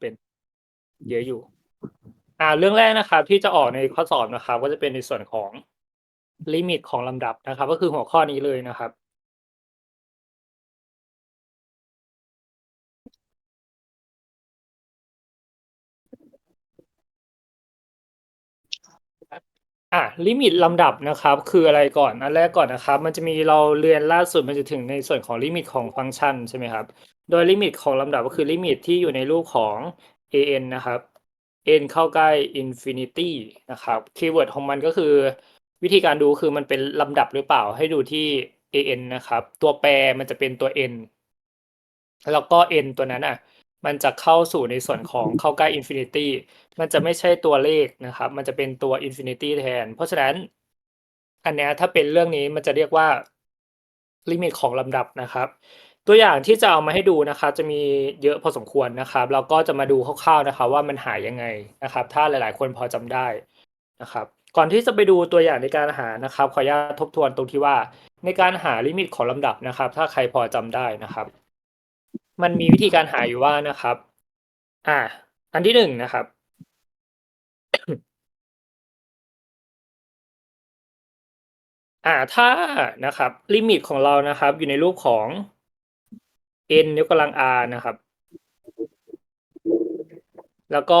เป็นเยอะอยู่ อ่า เรื่องแรกนะครับ ที่จะออกในข้อสอบนะครับ ก็จะเป็นในส่วนของลิมิตของลำดับนะครับ ก็คือหัวข้อนี้เลยนะครับ อ่าลิมิตลำดับนะครับ คืออะไรก่อนอันแรกก่อนนะครับ มันจะมีเราเรียนล่าสุดมันจะถึงในส่วนของลิมิตของฟังก์ชันใช่ไหมครับ โดยลิมิตของลำดับก็คือลิมิตที่อยู่ในรูปของ an นะครับ n เข้าใกล้อินฟินิตี้นะครับคีย์เวิร์ดของมันก็คือ วิธีการดูคือมันเป็นลำดับหรือเปล่าให้ดูที่ an นะครับ ตัวแปรมันจะเป็นตัว n แล้วก็ n ตัวนั้นอะ มันจะเข้าสู่ในส่วนของเข้าใกล้อินฟินิตี้มันจะไม่ใช่ตัวเลขนะครับ มันจะเป็นตัวอินฟินิตี้แทน เพราะฉะนั้น อันเนี้ยถ้าเป็นเรื่องนี้มันจะเรียกว่าลิมิตของลำดับนะครับ ตัวอย่างที่จะเอามาให้ดูนะครับจะมีเยอะพอสมควรนะครับ เราก็จะมาดูคร่าวๆนะครับ ว่ามันหายังไงนะครับ ถ้าหลายๆ คนพอจำได้นะครับ ก่อนที่จะไปดูตัวอย่างในการหานะครับ ขออนุญาตทบทวนตรงที่ว่าในการหาลิมิตของลำดับนะครับ ถ้าใครพอจำได้นะครับ มันมีวิธีการหาอยู่ว่านะครับ อ่า อันที่หนึ่งนะครับ อ่าถ้านะครับ ลิมิตของเรานะครับ อยู่ในรูปของ n ยกกำลัง r นะครับ แล้วก็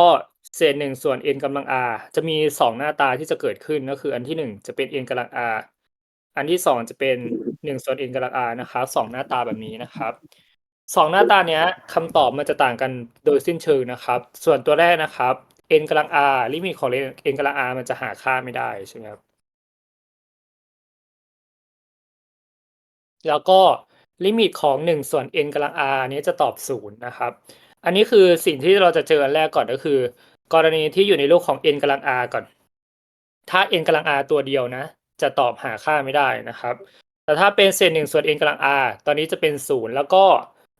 เศษหนึ่งส่วน n กำลัง r จะมีสองหน้าตาที่จะเกิดขึ้นก็คือ อันที่หนึ่งจะเป็น n กำลัง r อันที่สองจะเป็นหนึ่งส่วน n กำลัง r นะครับสองหน้าตาแบบนี้นะครับ สองหน้าตาเนี้ยคำตอบมันจะต่างกันโดยสิ้นเชิงนะครับ ส่วนตัวแรกนะครับ n กำลัง r ลิมิตของ n กำลัง r มันจะหาค่าไม่ได้ใช่ไหมครับแล้วก็ลิมิตของ 1 ส่วน n กำลัง r นี้จะตอบ 0 นะครับ อันนี้คือสิ่งที่เราจะเจออันแรกก่อนก็คือ กรณีที่อยู่ในรูปของ n กำลัง r ก่อน ถ้า n กำลัง r ตัวเดียวนะ จะตอบหาค่าไม่ได้นะครับ แต่ถ้าเป็นเศษ1ส่วน n กำลัง r ตอนนี้จะเป็น 0 แล้วก็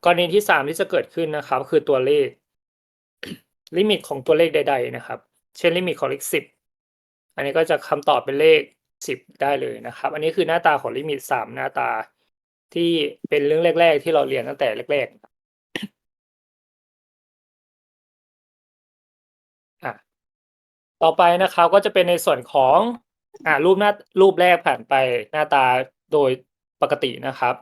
กรณีที่3ที่จะเกิดขึ้นนะครับ คือตัวเลข ลิมิตของตัวเลขใด ๆ นะครับ เช่นลิมิตของเลข10อันนี้ก็จะคำตอบเป็นเลข10ได้เลยนะครับ อันนี้คือหน้าตาของลิมิต3หน้าตาที่เป็นเรื่องแรก ๆ ที่เราเรียนตั้งแต่แรกๆต่อไปนะครับก็จะเป็นในส่วนของอ่ารูปหน้ารูปแรกผ่านไปหน้าตาโดยปกตินะครับ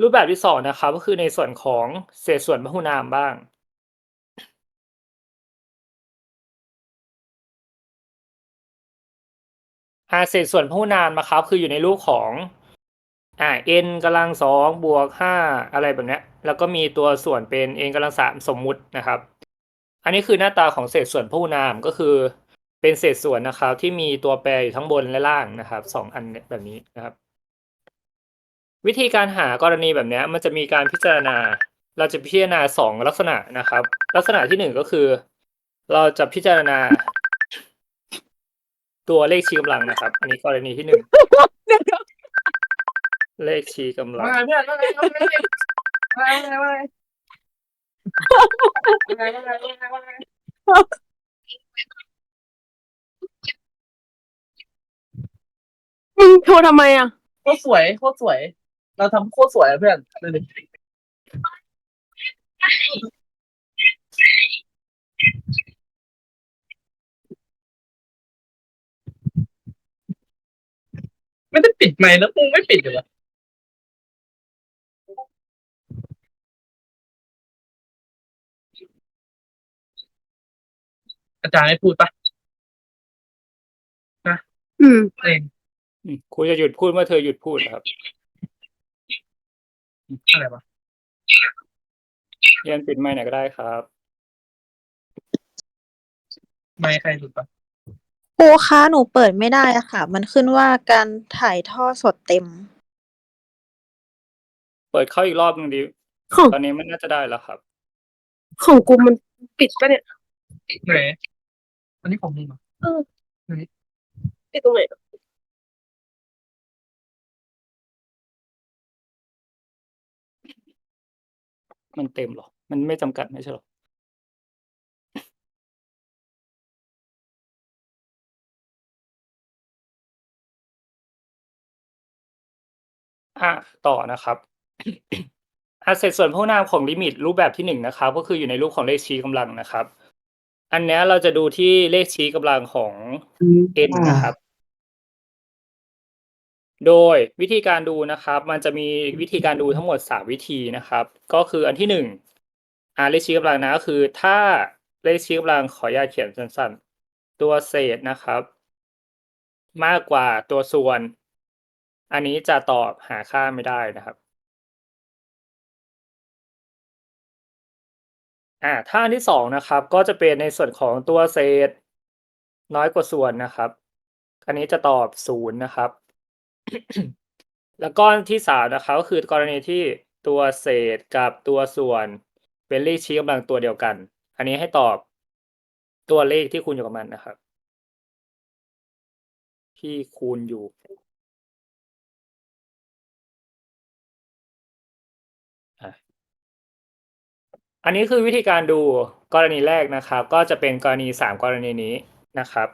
รูปแบบที่สองนะครับก็คือในส่วนของเศษส่วนพหุนามบ้าง อาเศษส่วนพหุนามนะครับ คืออยู่ในรูปของอ่า n กำลังสองบวกห้าอะไรแบบนี้แล้วก็มีตัวส่วนเป็น n กำลังสามสมมุตินะครับ อันนี้คือหน้าตาของเศษส่วนพหุนามก็คือเป็นเศษส่วนนะครับ ที่มีตัวแปรอยู่ทั้งบนและล่างนะครับสองอันแบบนี้นะครับ วิธีการหากรณีแบบนี้มันจะมีการพิจารณา เราจะพิจารณาสองลักษณะนะครับ ลักษณะที่หนึ่งก็คือ เราจะพิจารณา ตัวเลขชี้กำลังนะครับ อันนี้กรณีที่หนึ่งเลขชี้กำลังว่าไงเพื่อนว่าไงว่าไงว่าไงว่าไงว่าไงว่าไงว่าไงมึงโทรทำไมอะโคตรสวยโคตรสวย เราทำโคตรสวยอะเพื่อนดูดิไม่ได้ปิดไมค์แล้วมึงไม่ปิดเหรออาจารย์ให้พูดปะอืม เอง อืมครูจะหยุดพูดเมื่อเธอหยุดพูดนะครับ อะไรวะเรียนปิดไมค์หน่อยก็ได้ครับ ไมค์ใครหลุดปะครูคะหนูเปิดไม่ได้อะค่ะ มันขึ้นว่าการถ่ายทอดสดเต็ม เปิดเข้าอีกรอบหนึงดิ ของตอนนี้มันน่าจะได้แล้วครับ ของกูมันปิดปะเนี่ย ไหนอันนี้ของมึงเหรอปิดตรงไหน มันเต็มเหรอ มันไม่จำกัดไม่ใช่เหรออะต่อนะครับอะเศษส่วนพหุนามของลิมิตรูปแบบที่หนึ่งนะครับ ก็คืออยู่ในรูปของเลขชี้กำลังนะครับ อันเนี้ยเราจะดูที่เลขชี้กำลังของ n นะครับ โดยวิธีการดูนะครับ มันจะมีวิธีการดูทั้งหมดสามวิธีนะครับ ก็คืออันที่หนึ่งอ่าเลขชี้กำลังนะก็คือ ถ้าเลขชี้กำลังขออนุญาตเขียนสั้นๆ ตัวเศษนะครับ มากกว่าตัวส่วน อันนี้จะตอบหาค่าไม่ได้นะครับอ่าถ้าอันที่สองนะครับ ก็จะเป็นในส่วนของตัวเศษ น้อยกว่าส่วนนะครับ อันนี้จะตอบศูนย์นะครับ แล้วก็อันที่สามนะครับก็คือกรณีที่ตัวเศษกับตัวส่วนเป็นเลขชี้กำลังตัวเดียวกัน อันนี้ให้ตอบตัวเลขที่คูณอยู่กับมันนะครับ ที่คูณอยู่ อันนี้คือวิธีการดูกรณีแรกนะครับ ก็จะเป็นกรณีสามกรณีนี้นะครับ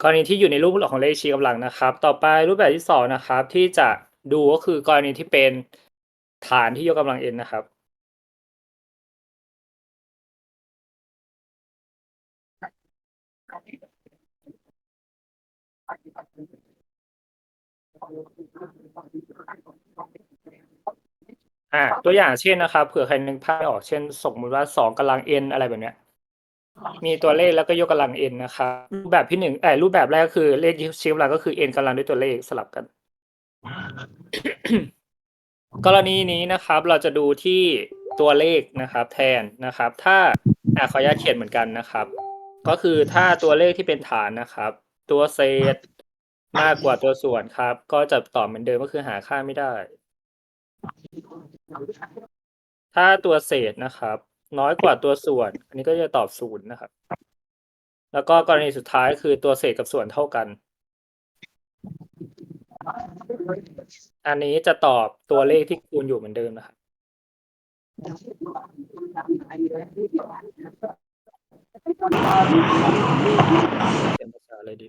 กรณีที่อยู่ในรูปของเลขชี้กำลังนะครับ ต่อไปรูปแบบที่สองนะครับ ที่จะดูก็คือกรณีที่เป็นฐานที่ยกกำลัง n นะครับ อ่าตัวอย่างเช่นนะครับเผื่อใครนึกภาพไม่ออกเช่น สมมติว่าสองกำลัง n อะไรแบบเนี้ย มีตัวเลขแล้วก็ยกกำลัง n นะครับรูปแบบที่หนึ่งเออรูปแบบแรกก็คือเลขชี้กำลังก็คือ n กำลังด้วยตัวเลขสลับกัน กรณีนี้นะครับ เราจะดูที่ตัวเลขนะครับ แทนนะครับ ถ้าอ่าขออนุญาตเขียนเหมือนกันนะครับ ก็คือถ้าตัวเลขที่เป็นฐานนะครับ ตัวเศษมากกว่าตัวส่วนครับ ก็จะตอบเหมือนเดิมก็คือหาค่าไม่ได้ ถ้าตัวเศษนะครับ น้อยกว่าตัวส่วน อันนี้ก็จะตอบศูนย์นะครับ แล้วก็กรณีสุดท้ายคือตัวเศษกับส่วนเท่ากัน อันนี้จะตอบตัวเลขที่คูณอยู่เหมือนเดิมนะครับเขียนภาษาอะไรดี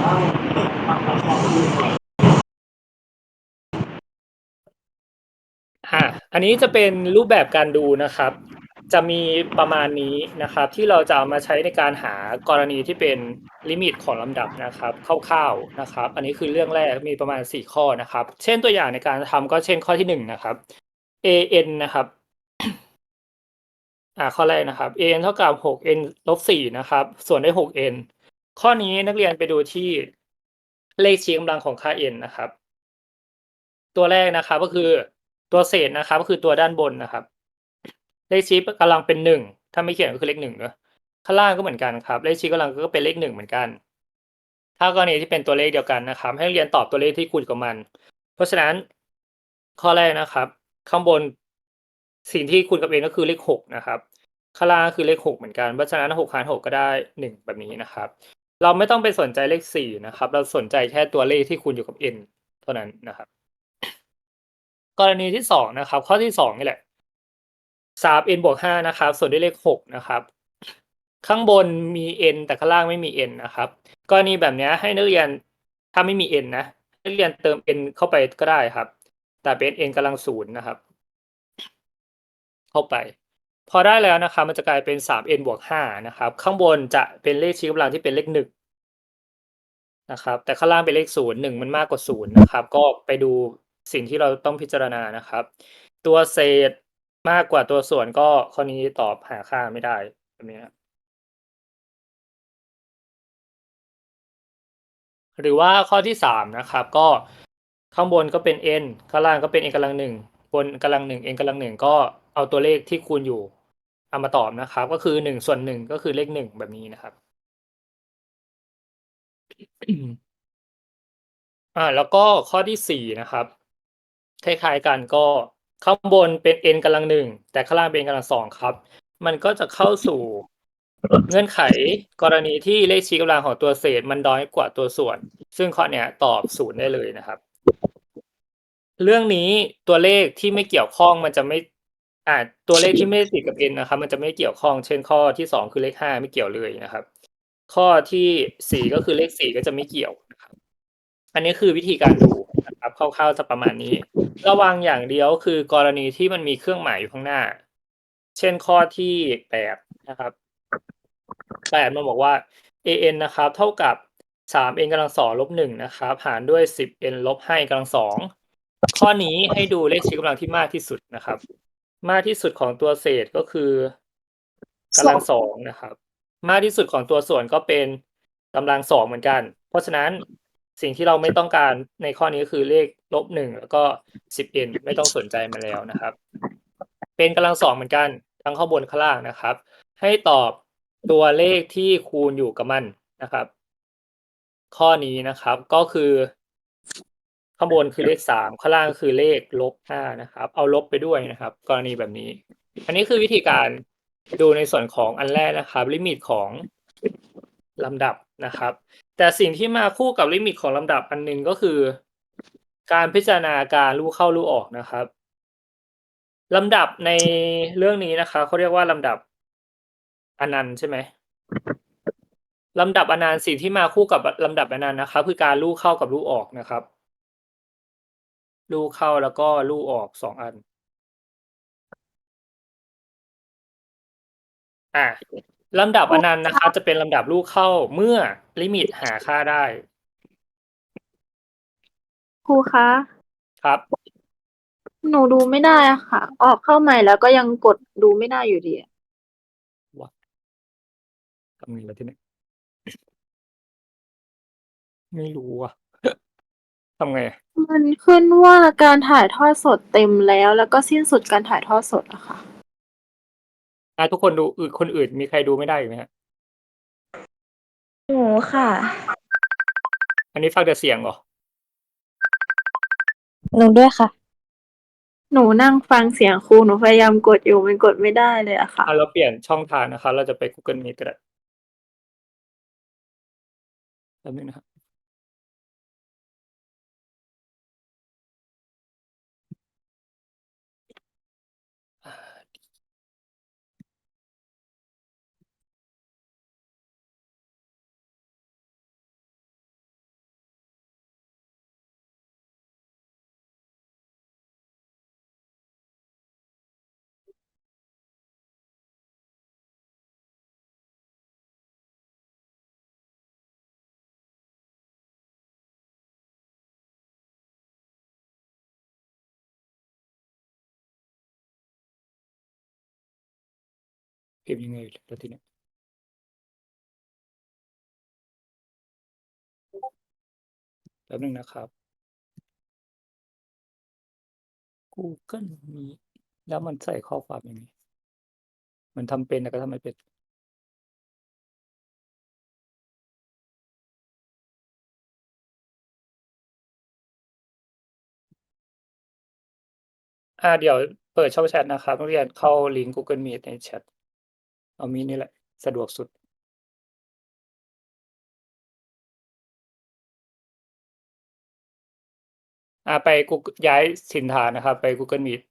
อะอันนี้จะเป็นรูปแบบการดูนะครับ จะมีประมาณนี้นะครับ ที่เราจะเอามาใช้ในการหากรณีที่เป็นลิมิตของลำดับนะครับคร่าวๆนะครับ อันนี้คือเรื่องแรกมีประมาณสี่ข้อนะครับ เช่นตัวอย่างในการทำก็เช่นข้อที่หนึ่งนะครับ an นะครับอ่าข้อแรกนะครับ an เท่ากับ 6n ลบ4นะครับ ส่วนด้วย 6n ข้อนี้นักเรียนไปดูที่เลขชี้กำลังของค่า n นะครับ ตัวแรกนะครับก็คือตัวเศษนะครับ ก็คือตัวด้านบนนะครับ เลขชี้กำลังเป็นหนึ่งถ้าไม่เขียนก็คือเลขหนึ่งเนอะข้างล่างก็เหมือนกันครับ เลขชี้กำลังก็เป็นเลขหนึ่งเหมือนกัน ถ้ากรณีที่เป็นตัวเลขเดียวกันนะครับ ให้นักเรียนตอบตัวเลขที่คูณกับมัน เพราะฉะนั้นข้อแรกนะครับ ข้างบนสิ่งที่คูณกับเองก็คือเลขหกนะครับข้างล่างคือเลขหกเหมือนกันเพราะฉะนั้นหกหารหกก็ได้หนึ่งแบบนี้นะครับ เราไม่ต้องไปสนใจเลขสี่นะครับ เราสนใจแค่ตัวเลขที่คูณอยู่กับ n เท่านั้นนะครับ กรณีที่สองนะครับ ข้อที่สองนี่แหละ สาม n บวกห้านะครับ ส่วนด้วยเลขหกนะครับ ข้างบนมี n แต่ข้างล่างไม่มี n นะครับ กรณีแบบนี้ให้นักเรียนถ้าไม่มี n นะนักเรียนเติม n เข้าไปก็ได้ครับ แต่เป็น n กำลังศูนย์นะครับ เข้าไป พอได้แล้วนะครับ มันจะกลายเป็นสาม n บวกห้านะครับ ข้างบนจะเป็นเลขชี้กำลังที่เป็นเลขหนึ่งนะครับ แต่ข้างล่างเป็นเลขศูนย์หนึ่งมันมากกว่าศูนย์นะครับ ก็ไปดูสิ่งที่เราต้องพิจารณานะครับ ตัวเศษ มากกว่าตัวส่วนก็ข้อนี้ตอบหาค่าไม่ได้แบบนี้ครับหรือว่าข้อที่สามนะครับ ก็ข้างบนก็เป็น n ข้างล่างก็เป็น n กำลังหนึ่งบนกำลังหนึ่ง n กำลังหนึ่งก็เอาตัวเลขที่คูณอยู่เอามาตอบนะครับ ก็คือหนึ่งส่วนหนึ่งก็คือเลขหนึ่งแบบนี้นะครับอ่าแล้วก็ข้อที่สี่นะครับคล้ายๆกันก็ ข้างบนเป็น n กำลังหนึ่งแต่ข้างล่างเป็น n กำลังสองครับ มันก็จะเข้าสู่เงื่อนไขกรณีที่เลขชี้กำลังของตัวเศษมันน้อยกว่าตัวส่วน ซึ่งข้อเนี้ยตอบศูนย์ได้เลยนะครับ เรื่องนี้ตัวเลขที่ไม่เกี่ยวข้องมันจะไม่อ่าตัวเลขที่ไม่ติดกับ n นะครับ มันจะไม่เกี่ยวข้อง เช่นข้อที่สองคือเลขห้าไม่เกี่ยวเลยนะครับ ข้อที่สี่ก็คือเลขสี่ก็จะไม่เกี่ยวนะครับ อันนี้คือวิธีการดู คร่าวๆจะประมาณนี้ ระวังอย่างเดียวคือกรณีที่มันมีเครื่องหมายอยู่ข้างหน้า เช่นข้อที่แปดนะครับแปดมันบอกว่า an นะครับ เท่ากับสาม n กำลังสองลบหนึ่งนะครับ หารด้วยสิบ n ลบห้ากำลังสองข้อนี้ให้ดูเลขชี้กำลังที่มากที่สุดนะครับ มากที่สุดของตัวเศษก็คือกำลังสองนะครับ มากที่สุดของตัวส่วนก็เป็นกำลังสองเหมือนกัน เพราะฉะนั้น สิ่งที่เราไม่ต้องการในข้อนี้ก็คือเลขลบหนึ่งแล้วก็สิบเอ็นไม่ต้องสนใจมันแล้วนะครับ เป็นกำลังสองเหมือนกันทั้งข้างบนข้างล่างนะครับ ให้ตอบตัวเลขที่คูณอยู่กับมันนะครับ ข้อนี้นะครับก็คือข้างบนคือเลขสามข้างล่างคือเลขลบห้านะครับ เอาลบไปด้วยนะครับ กรณีแบบนี้ อันนี้คือวิธีการดูในส่วนของอันแรกนะครับ ลิมิตของ ลำดับนะครับ แต่สิ่งที่มาคู่กับลิมิตของลำดับอันหนึ่งก็คือ การพิจารณาการลู่เข้าลู่ออกนะครับลำดับในเรื่องนี้นะคะเขาเรียกว่าลำดับอนันต์ใช่ไหมลำดับอนันต์สิ่งที่มาคู่กับลำดับอนันต์นะครับคือการลู่เข้ากับลู่ออกนะครับลู่เข้าแล้วก็ลู่ออกสองอัน อะ ลำดับอนันต์นะครับจะเป็นลำดับลูกเข้าเมื่อลิมิตหาค่าได้ครูคะ ครับ หนูดูไม่ได้อะค่ะ ออกเข้าใหม่แล้วก็ยังกดดูไม่ได้อยู่ดีอะทำไงล่ะทีนี้ไม่รู้อะ ทำไงอะมันขึ้นว่าการถ่ายทอดสดเต็มแล้ว แล้วก็สิ้นสุดการถ่ายทอดสดอะค่ะ อะทุกคนดูอื่นคนอื่นมีใครดูไม่ได้อีกไหมฮะหนูค่ะ อันนี้ฟังแต่เสียงเหรอหนูด้วยค่ะ หนูนั่งฟังเสียงครูหนูพยายามกดอยู่มันกดไม่ได้เลยอะค่ะ อะเราเปลี่ยนช่องทางนะครับเราจะไป Google Meet ก็ได้แป๊บนึงนะครับ พิมพ์ยังไงแล้วทีเนี้ยแป๊บนึงนะครับ Google Meet แล้วมันใส่ข้อความยังไงมันทำเป็นแต่ก็ทำไม่เป็น อ่าเดี๋ยวเปิดช่องแชทนะครับนักเรียนเข้าลิงก์ Google Meet ในแชท เอามีนี่แหละ สะดวกสุดอ่าไปกูย้ายสินฐานนะครับ ไป Google Meet